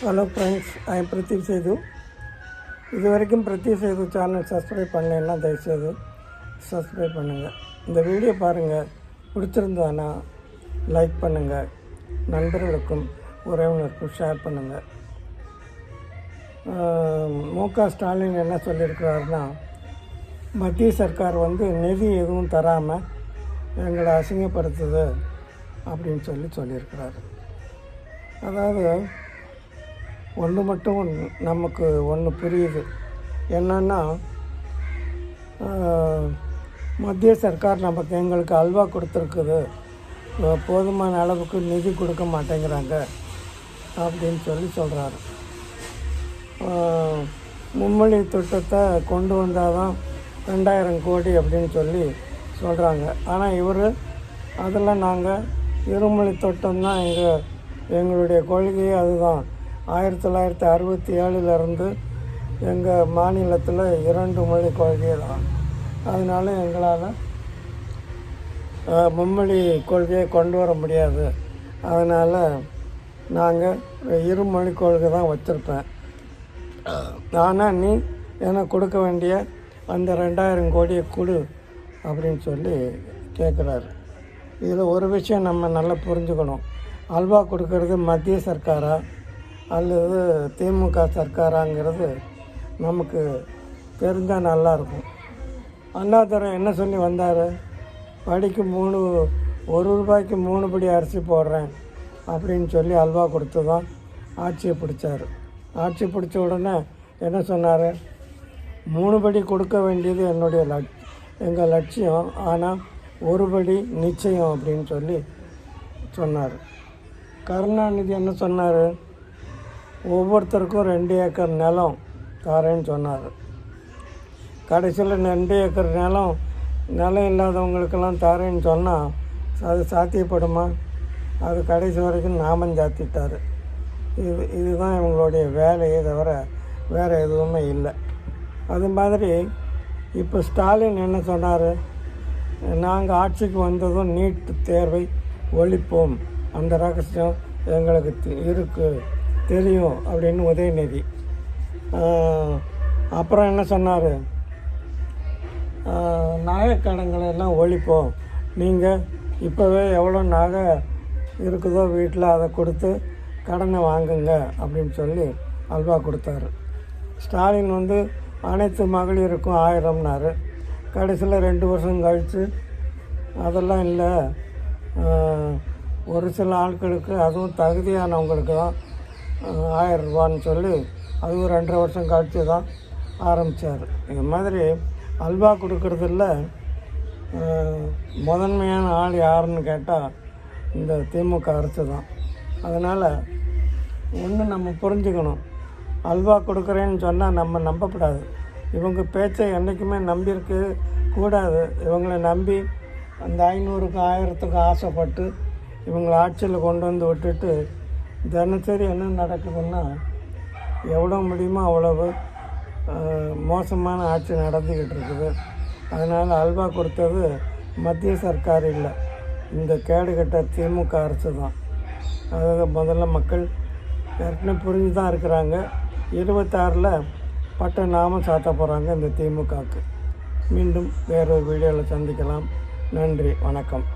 Hello friends I'm Pradeep Sethu இது வரைக்கும் Pradeep Setu channel subscribe பண்ணலைன்னா தயவுசெய்து சப்ஸ்கிரைப் பண்ணுங்கள் இந்த வீடியோ பாருங்கள் பிடிச்சிருந்தானா லைக் பண்ணுங்கள் நண்பர்களுக்கும் உறவினருக்கும் ஷேர் பண்ணுங்கள் மு க ஸ்டாலின் என்ன சொல்லியிருக்கிறாருன்னா மத்திய சர்க்கார் வந்து நிதி எதுவும் தராமல் எங்களை அசிங்கப்படுத்துது அப்படின்னு சொல்லி சொல்லியிருக்கிறாரு. அதாவது ஒன்று மட்டும் நமக்கு ஒன்று புரியுது. என்னன்னா மத்திய சர்க்கார் நமக்கு எங்களுக்கு அல்வா கொடுத்துருக்குது. போதுமான அளவுக்கு நிதி கொடுக்க மாட்டேங்கிறாங்க அப்படின்னு சொல்லி சொல்கிறாரு மும்மொழி திட்டத்தை கொண்டு வந்தால் தான் ரெண்டாயிரம் கோடி அப்படின்னு சொல்லி சொல்கிறாங்க ஆனால் இவர் அதில் நாங்கள் இருமொழி தோட்டம் தான் எங்கள் எங்களுடைய கொள்கையே அதுதான். ஆயிரத்தி தொள்ளாயிரத்தி அறுபத்தி ஏழுலேருந்து எங்கள் மாநிலத்தில் இரண்டு மொழி கொள்கை தான் அதனால எங்களால் மும்மொழி கொள்கையை கொண்டு வர முடியாது. அதனால் நாங்கள் இருமொழி கொள்கை தான் வச்சுருப்பேன். ஆனால் நீ எனக்கு கொடுக்க வேண்டிய அந்த ரெண்டாயிரம் கோடியை கொடு அப்படின்னு சொல்லி கேட்குறாரு இதில் ஒரு விஷயம் நம்ம நல்லா புரிஞ்சுக்கணும். அல்வா கொடுக்கறது மத்திய சர்க்காராக அல்லது திமுக சர்க்காராங்கிறது நமக்கு தெரிஞ்சால் நல்லாயிருக்கும். அண்ணாதுரை என்ன சொல்லி வந்தார்? படிக்கு மூணு ஒரு ரூபாய்க்கு மூணு படி அரிசி போடுறேன் அப்படின்னு சொல்லி அல்வா கொடுத்து தான் ஆட்சியை பிடிச்சார். ஆட்சி பிடிச்ச உடனே என்ன சொன்னார்? மூணு படி கொடுக்க வேண்டியது என்னுடைய லட் எங்கள் லட்சியம். ஆனால் ஒரு படி நிச்சயம் அப்படின்னு சொல்லி சொன்னார். கருணாநிதி என்ன சொன்னார்? ஒவ்வொருத்தருக்கும் ரெண்டு ஏக்கர் நிலம் தரேன்னு சொன்னார். கடைசியில் ரெண்டு ஏக்கர் நிலம் நிலம் இல்லாதவங்களுக்கெல்லாம் தரேன்னு சொன்னால் அது சாத்தியப்படுமா? அது கடைசி வரைக்கும் நாமம் சாத்திட்டார். இது இதுதான் இவங்களுடைய வேலையை தவிர வேறு எதுவுமே இல்லை. அது மாதிரி இப்போ ஸ்டாலின் என்ன சொன்னார்? நாங்கள் ஆட்சிக்கு வந்ததும் நீட் தேர்வை ஒழிப்போம். அந்த ரகசியம் எங்களுக்கு இருக்குது இருக்கு. தெரியும் அப்படின்னு உதயநிதி. அப்புறம் என்ன சொன்னார்? நாயக்கடங்களை எல்லாம் ஒழிப்போம். நீங்கள் இப்போவே எவ்வளோ நகை இருக்குதோ வீட்டில் அதை கொடுத்து கடனை வாங்குங்க அப்படின்னு சொல்லி அல்வா கொடுத்தாரு. ஸ்டாலின் வந்து அனைத்து மகளிருக்கும் ஆயிரம்னாரு. கடைசியில் ரெண்டு வருஷம் கழித்து அதெல்லாம் இல்லை. ஒரு சில ஆட்களுக்கு அதுவும் தகுதியானவங்களுக்கு தான் ஆஹ், சொல்லி ரூபான்னு சொல்லி ரெண்டரை வருஷம் கழித்து தான் ஆரம்பித்தார் இது மாதிரி அல்வா கொடுக்குறதில்ல முதன்மையான ஆள் யாருன்னு கேட்டால் இந்த திமுக அரசு தான். அதனால் ஒன்று நம்ம புரிஞ்சுக்கணும். அல்வா கொடுக்குறேன்னு சொன்னால் நம்ம நம்பக்கூடாது இவங்க பேச்சை என்றைக்குமே நம்பியிருக்கு கூடாது. இவங்களை நம்பி அந்த ஐநூறுக்கு ஆயிரத்துக்கு ஆசைப்பட்டு இவங்களை ஆட்சியில் கொண்டு வந்து விட்டுட்டு தினசரி என்ன நடக்குதுன்னா எவ்வளோ முடியுமோ அவ்வளவு மோசமான ஆட்சி நடந்துக்கிட்டு இருக்குது. அதனால் அல்வா கொடுத்தது மத்திய சர்க்கார் இல்லை. இந்த கேடுகட்ட திமுக அரசு தான். அதாவது முதல்ல மக்கள் ஏற்கனவே புரிஞ்சு தான் இருக்கிறாங்க. இருபத்தாறில் பட்ட நாமம் சாத்த போகிறாங்க இந்த திமுகவுக்கு மீண்டும் வேறொரு வீடியோவில் சந்திக்கலாம். நன்றி வணக்கம்.